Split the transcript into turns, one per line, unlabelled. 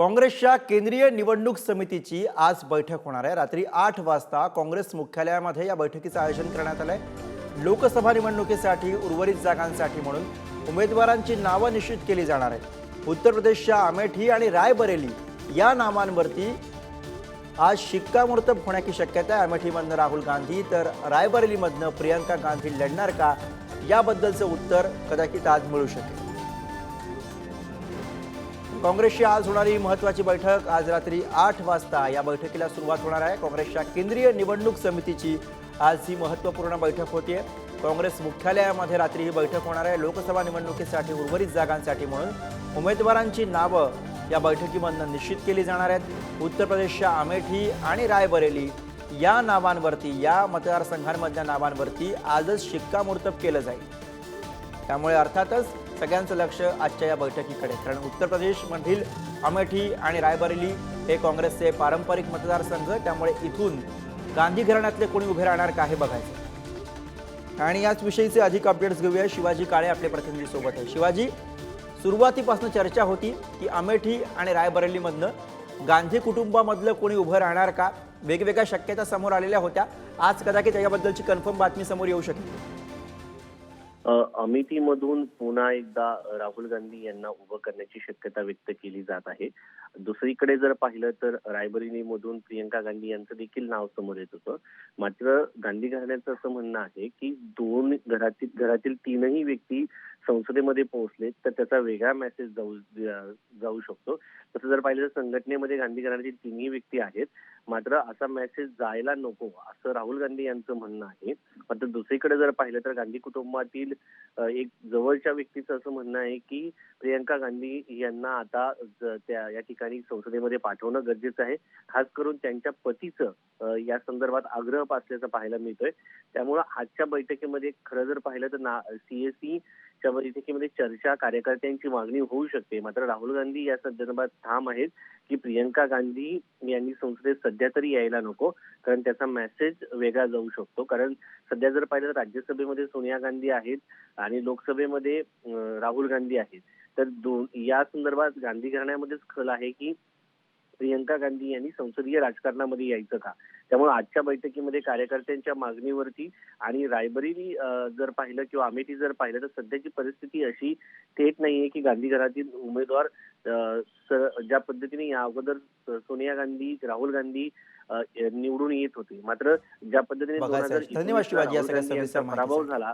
काँग्रेसच्या केंद्रीय निवडणूक समितीची आज बैठक होणार आहे. रात्री आठ वाजता काँग्रेस मुख्यालयामध्ये या बैठकीचं आयोजन करण्यात आलं आहे लोकसभा निवडणुकीसाठी उर्वरित जागांसाठी म्हणून उमेदवारांची नावं निश्चित केली जाणार आहेत. उत्तर प्रदेशच्या अमेठी आणि रायबरेली या नामांवरती आज शिक्कामोर्तब होण्याची शक्यता आहे. अमेठीमधनं राहुल गांधी तर रायबरेलीमधनं प्रियंका गांधी लढणार का? याबद्दलचं उत्तर कदाचित आज मिळू शकेल. काँग्रेसची आज होणारी महत्वाची बैठक आज रात्री आठ वाजता या बैठकीला सुरुवात होणार आहे. काँग्रेसच्या केंद्रीय निवडणूक समितीची आज ही महत्त्वपूर्ण बैठक होती आहे काँग्रेस मुख्यालयामध्ये रात्री ही बैठक होणार आहे. लोकसभा निवडणुकीसाठी उर्वरित जागांसाठी म्हणून उमेदवारांची नावं या बैठकीमधनं निश्चित केली जाणार आहेत. उत्तर प्रदेशच्या अमेठी आणि रायबरेली या नावांवरती या मतदारसंघांमधल्या नावांवरती आजच शिक्कामोर्तब केलं जाईल. त्यामुळे अर्थातच सगळ्यांचं लक्ष आजच्या या बैठकीकडे. कारण उत्तर प्रदेशमधील अमेठी आणि रायबरेली हे काँग्रेसचे पारंपरिक मतदारसंघ त्यामुळे इथून गांधी घराण्यातले कोणी उभे राहणार का हे बघायचं. आणि याच विषयीचे अधिक अपडेट्स घेऊया. शिवाजी काळे आपले प्रतिनिधी सोबत आहे शिवाजी सुरुवातीपासून चर्चा होती की अमेठी आणि रायबरेलीमधनं गांधी कुटुंबामधलं कोणी उभं राहणार का? वेगवेगळ्या शक्यता समोर आलेल्या होत्या. आज कदाचित त्याच्याबद्दलची कन्फर्म बातमी समोर येऊ
शकते. अमेठीमधून पुन्हा एकदा राहुल गांधी यांना उभं करण्याची शक्यता व्यक्त केली जात आहे. दुसरीकडे जर पाहिलं तर रायबरेलीमधून प्रियंका गांधी यांचं देखील नाव समोर येत होतं. मात्र गांधी घराण्याचं असं म्हणणं आहे की दोन घरातील घरातील तीनही व्यक्ती संसदेमध्ये पोहोचले तर त्याचा वेगळा मेसेज जाऊ जाऊ शकतो. तसं जर पाहिलं तर संघटनेमध्ये गांधी घराण्यातील तिन्ही व्यक्ती आहेत. मात्र असा मेसेज जायला नको असं राहुल गांधी यांचं म्हणणं आहे. मात्र दुसरीकडे जर पाहिलं तर गांधी कुटुंबातील एक जवळच्या व्यक्तीचं असं म्हणणं आहे की प्रियंका गांधी यांना आता त्या या ठिकाणी संसदेमध्ये पाठवणं गरजेचं आहे. खास करून त्यांच्या पतीचं या संदर्भात आग्रह असल्याचं पाहायला मिळतोय. त्यामुळं आजच्या बैठकीमध्ये खरं जर पाहिलं तर ना सीएससी बैठकीमध्ये चर्चा कार्यकर्त्यांची मागणी होऊ शकते. मात्र राहुल गांधी या संदर्भात ठाम आहेत की प्रियंका गांधी यांनी संसदेत सध्या तरी यायला नको कारण त्याचा मेसेज वेगळा जाऊ शकतो. कारण सध्या जर पाहिलं तर राज्यसभेमध्ये सोनिया गांधी आहेत आणि लोकसभेमध्ये राहुल गांधी आहेत. तर दोन या संदर्भात गांधी घराण्यामध्येच खल आहे की प्रियंका गांधी यांनी संसदीय राजकारणामध्ये यायचं का? त्यामुळे आजच्या बैठकीमध्ये कार्यकर्त्यांच्या मागणीवरती आणि रायबरेली जर पाहिलं किंवा अमेठी जर पाहिलं तर सध्याची परिस्थिती अशी थेट नाहीये की गांधी घरातील उमेदवार ज्या पद्धतीने या अगोदर सोनिया गांधी राहुल गांधी निवडून येत होते. मात्र ज्या पद्धतीने दोन हजार पराभव. झाला.